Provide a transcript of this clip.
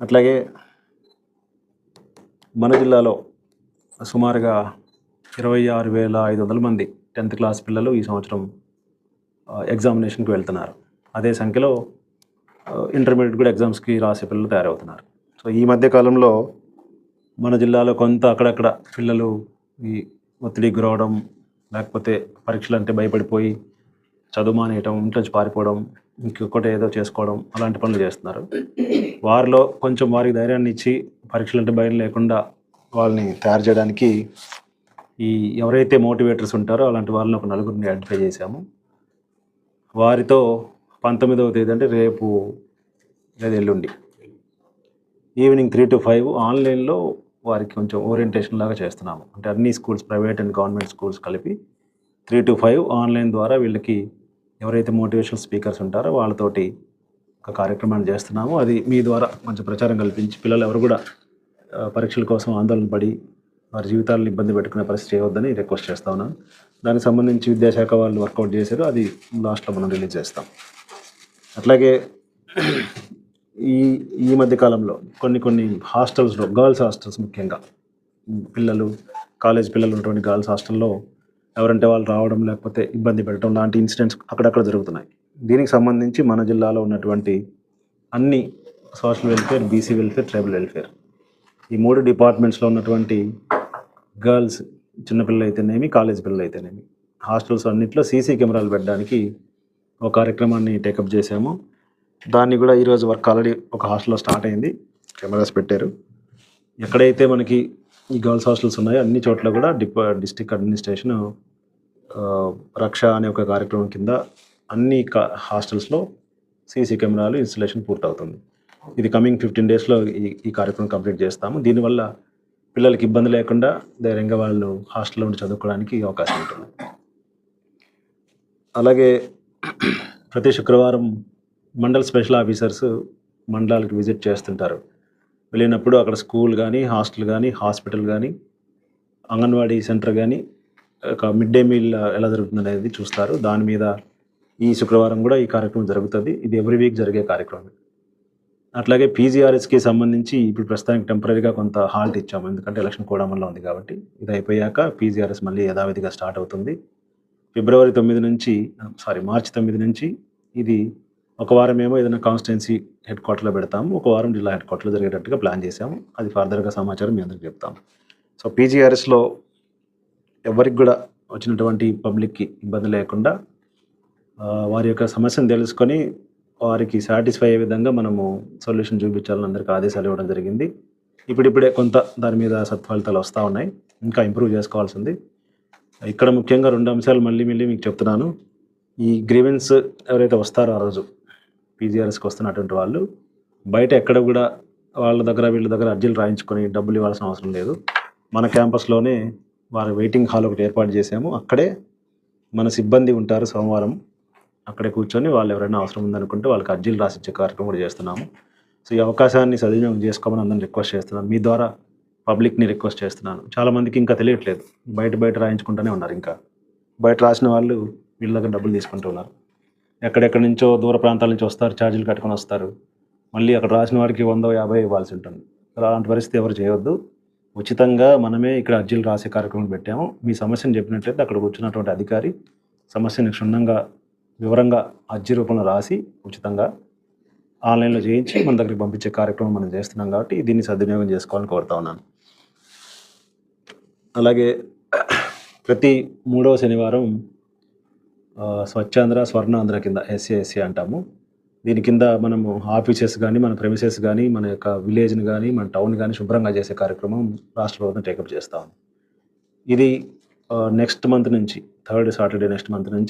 అట్లాగే మన జిల్లాలో సుమారుగా ఇరవై ఆరు వేల ఐదు వందల మంది టెన్త్ క్లాస్ పిల్లలు ఈ సంవత్సరం ఎగ్జామినేషన్కి వెళ్తున్నారు. అదే సంఖ్యలో ఇంటర్మీడియట్ కూడా ఎగ్జామ్స్కి రాసే పిల్లలు తయారవుతున్నారు. సో ఈ మధ్య కాలంలో మన జిల్లాలో కొంత అక్కడక్కడ పిల్లలు ఈ ఒత్తిడికి గురవడం లేకపోతే పరీక్షలు అంటే భయపడిపోయి చదువు మానేయటం ఇంట్లో నుంచి పారిపోవడం ఇంకొకటి ఏదో చేసుకోవడం అలాంటి పనులు చేస్తున్నారు. వారిలో కొంచెం వారికి ధైర్యాన్ని ఇచ్చి పరీక్షలు అంటే భయం లేకుండా వాళ్ళని తయారు చేయడానికి ఈ ఎవరైతే మోటివేటర్స్ ఉంటారో అలాంటి వాళ్ళని ఒక నలుగురిని ఐడెంటిఫై చేశాము. వారితో పంతొమ్మిదవ తేదీ అంటే రేపు లేదా ఎల్లుండి. ఈవినింగ్ త్రీ టు ఫైవ్ ఆన్లైన్లో వారికి కొంచెం ఓరియంటేషన్ లాగా చేస్తున్నాము. అంటే అన్ని schools private and government schools కలిపి త్రీ టు ఫైవ్ ఆన్లైన్ ద్వారా వీళ్ళకి ఎవరైతే మోటివేషనల్ స్పీకర్స్ ఉంటారో వాళ్ళతోటి ఒక కార్యక్రమాన్ని చేస్తున్నాము. అది మీ ద్వారా కొంచెం ప్రచారం కల్పించి పిల్లలు ఎవరు కూడా పరీక్షల కోసం ఆందోళన పడి వారి జీవితాలను ఇబ్బంది పెట్టుకునే పరిస్థితి చేయవద్దని రిక్వెస్ట్ చేస్తా ఉన్నాను. దానికి సంబంధించి విద్యాశాఖ వాళ్ళు వర్కౌట్ చేశారు. అది లాస్ట్లో మనం రిలీజ్ చేస్తాం. అట్లాగే ఈ ఈ మధ్య కాలంలో కొన్ని కొన్ని హాస్టల్స్లో గర్ల్స్ హాస్టల్స్ ముఖ్యంగా పిల్లలు కాలేజ్ పిల్లలు ఉన్నటువంటి గర్ల్స్ హాస్టల్లో ఎవరంటే వాళ్ళు రావడం లేకపోతే ఇబ్బంది పెట్టడం లాంటి ఇన్సిడెంట్స్ అక్కడక్కడ జరుగుతున్నాయి. దీనికి సంబంధించి మన జిల్లాలో ఉన్నటువంటి అన్ని social welfare BC welfare tribal welfare. ఈ మూడు డిపార్ట్మెంట్స్లో ఉన్నటువంటి గర్ల్స్ చిన్నపిల్లలు అయితేనేమి కాలేజ్ పిల్లలు అయితేనేమి హాస్టల్స్ అన్నింటిలో సీసీ కెమెరాలు పెట్టడానికి ఒక కార్యక్రమాన్ని టేకప్ చేశాము. దాన్ని కూడా ఈరోజు వర్క్ ఆల్రెడీ ఒక హాస్టల్లో స్టార్ట్ అయింది. కెమెరాస్ పెట్టారు. ఎక్కడైతే మనకి ఈ గర్ల్స్ హాస్టల్స్ ఉన్నాయో అన్ని చోట్ల కూడా డిప డిస్టిక్ అడ్మినిస్ట్రేషన్ రక్ష అనే ఒక కార్యక్రమం కింద అన్ని కా హాస్టల్స్లో సీసీ కెమెరాలు ఇన్స్టలేషన్ పూర్తవుతుంది. ఇది కమింగ్ ఫిఫ్టీన్ డేస్లో ఈ ఈ కార్యక్రమం కంప్లీట్ చేస్తాము. దీనివల్ల పిల్లలకి ఇబ్బంది లేకుండా ధైర్యంగా వాళ్ళు హాస్టల్లో ఉండి చదువుకోవడానికి అవకాశం ఉంటుంది. అలాగే ప్రతి శుక్రవారం మండల్ స్పెషల్ ఆఫీసర్స్ మండలాలకు విజిట్ చేస్తుంటారు. వెళ్ళినప్పుడు అక్కడ స్కూల్ కానీ హాస్టల్ కానీ హాస్పిటల్ కానీ అంగన్వాడీ సెంటర్ కానీ ఒక మిడ్ డే మీల్ ఎలా జరుగుతుంది అనేది చూస్తారు. దాని మీద ఈ శుక్రవారం కూడా ఈ కార్యక్రమం జరుగుతుంది. ఇది ఎవ్రీ వీక్ జరిగే కార్యక్రమం. అట్లాగే పీజీఆర్ఎస్కి సంబంధించి ఇప్పుడు ప్రస్తుతానికి టెంపరీగా కొంత హాల్ట్ ఇచ్చాము. ఎందుకంటే ఎలక్షన్ కోడమల్లో ఉంది కాబట్టి ఇది అయిపోయాక పీజీఆర్ఎస్ మళ్ళీ యథావిధిగా స్టార్ట్ అవుతుంది. ఫిబ్రవరి తొమ్మిది నుంచి సారీ మార్చి తొమ్మిది నుంచి ఇది ఒక వారం ఏమో ఏదైనా కాన్స్టిట్యున్సీ హెడ్ క్వార్టర్లో పెడతాము. ఒక వారం జిల్లా హెడ్ క్వార్టర్లో జరిగేటట్టుగా ప్లాన్ చేసాము అది ఫర్దర్గా సమాచారం మీ అందరికి చెప్తాం సో పీజీఆర్ఎస్లో ఎవరికి కూడా వచ్చినటువంటి పబ్లిక్కి ఇబ్బంది లేకుండా వారి యొక్క సమస్యను తెలుసుకొని వారికి సాటిస్ఫై అయ్యే విధంగా మనము సొల్యూషన్ చూపించాలని అందరికీ ఆదేశాలు ఇవ్వడం జరిగింది. ఇప్పుడిప్పుడే కొంత దాని మీద సత్ఫలితాలు వస్తూ ఉన్నాయి. ఇంకా ఇంప్రూవ్ చేసుకోవాల్సి ఉంది ఇక్కడ ముఖ్యంగా రెండు అంశాలు మళ్ళీ మళ్ళీ మీకు చెప్తున్నాను. ఈ గ్రీవెన్స్ ఎవరైతే వస్తారో ఆ రోజు పీజీఆర్ఎస్కి వస్తున్నటువంటి వాళ్ళు బయట ఎక్కడ కూడా వాళ్ళ దగ్గర వీళ్ళ దగ్గర అర్జీలు రాయించుకొని డబ్బులు ఇవ్వాల్సిన అవసరం లేదు. మన క్యాంపస్లోనే వారి వెయిటింగ్ హాల్ ఒకటి ఏర్పాటు చేసాము అక్కడే మన సిబ్బంది ఉంటారు సోమవారం. అక్కడే కూర్చొని వాళ్ళు ఎవరైనా అవసరం ఉందనుకుంటే వాళ్ళకి అర్జీలు రాసిచ్చే కార్యక్రమం కూడా చేస్తున్నాము. సో ఈ అవకాశాన్ని సద్వినియోగం చేసుకోమని అందరిని రిక్వెస్ట్ చేస్తున్నాను. మీ ద్వారా పబ్లిక్ని రిక్వెస్ట్ చేస్తున్నాను. చాలామందికి ఇంకా తెలియట్లేదు. బయట బయట రాయించుకుంటూనే ఉన్నారు ఇంకా. బయట రాసిన వాళ్ళు వీళ్ళ దగ్గర డబ్బులు తీసుకుంటూ ఉన్నారు. ఎక్కడెక్కడి నుంచో దూర ప్రాంతాల నుంచి వస్తారు ఛార్జీలు కట్టుకొని వస్తారు. మళ్ళీ అక్కడ రాసిన వారికి వంద యాభై ఇవ్వాల్సి ఉంటుంది. అలాంటి పరిస్థితి ఎవరు చేయవద్దు ఉచితంగా మనమే ఇక్కడ అర్జీలు రాసే కార్యక్రమం పెట్టాము. మీ సమస్యను చెప్పినట్లయితే అక్కడ కూర్చున్నటువంటి అధికారి సమస్యని క్షుణ్ణంగా వివరంగా అర్జీ రూపంలో రాసి ఉచితంగా ఆన్లైన్లో చేయించి మన దగ్గరికి పంపించే కార్యక్రమం మనం చేస్తున్నాం కాబట్టి దీన్ని సద్వినియోగం చేసుకోవాలని కోరుతా ఉన్నాను. అలాగే ప్రతి మూడవ శనివారం స్వచ్ఛాంధ్ర స్వర్ణాంధ్ర కింద ఎస్సీ ఎస్సీ అంటాము. దీని కింద మనము ఆఫీసెస్ కానీ మన ప్రెమిసెస్ కానీ మన యొక్క విలేజ్ని కానీ మన టౌన్ కానీ శుభ్రంగా చేసే కార్యక్రమం రాష్ట్ర ప్రభుత్వం టేకప్ చేస్తాం ఇది నెక్స్ట్ మంత్ నుంచి థర్డ్ సాటర్డే నెక్స్ట్ మంత్ నుంచి